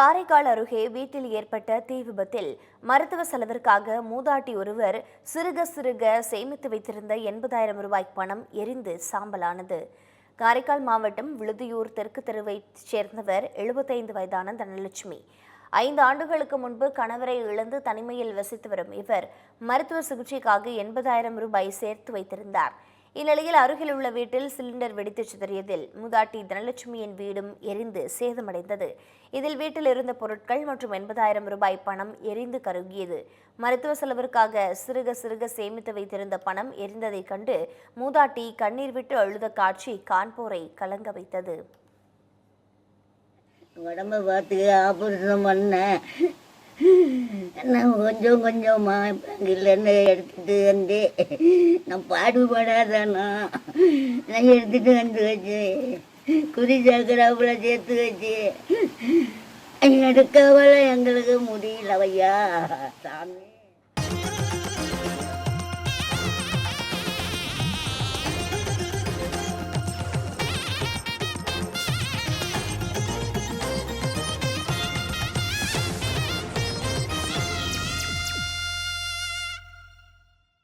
காரைக்கால் அருகே வீட்டில் ஏற்பட்ட தீ விபத்தில் மருத்துவ செலவிற்காக மூதாட்டி ஒருவர் சிறுக சிறுக சேமித்து வைத்திருந்த எண்பதாயிரம் ரூபாய் பணம் எரிந்து சாம்பலானது. காரைக்கால் மாவட்டம் விழுதியூர் தெற்கு தெருவைச் சேர்ந்தவர் எழுபத்தைந்து வயதான தனலட்சுமி. ஐந்து ஆண்டுகளுக்கு முன்பு கணவரை இழந்து தனிமையில் வசித்து வரும் இவர் மருத்துவ சிகிச்சைக்காக எண்பதாயிரம் ரூபாய் சேர்த்து வைத்திருந்தார். இந்நிலையில் அருகில் உள்ள வீட்டில் சிலிண்டர் வெடித்து சிதறியதில் மூதாட்டி தனலட்சுமியின் வீடும் எரிந்து சேதமடைந்தது. இதில் வீட்டில் இருந்த பொருட்கள் மற்றும் எண்பதாயிரம் ரூபாய் பணம் எரிந்து கருகியது. மருத்துவ செலவிற்காக சிறுக சிறுக சேமித்து வைத்திருந்த பணம் எரிந்ததைக் கண்டு மூதாட்டி கண்ணீர் விட்டு அழுத காட்சி கான்போரை கலங்க வைத்தது. உடம்ப பார்த்து ஆபரேஷன் பண்ணேன். நான் கொஞ்சம் கொஞ்சமா பேங்கிலேருந்து எடுத்துட்டு வந்து நான் பாடுபடாதானா நான் எடுத்துட்டு வந்து வச்சு குறி சக்கராப்புல சேர்த்து வச்சு எடுக்கவளை எங்களுக்கு முடியல ஐயா சாமி.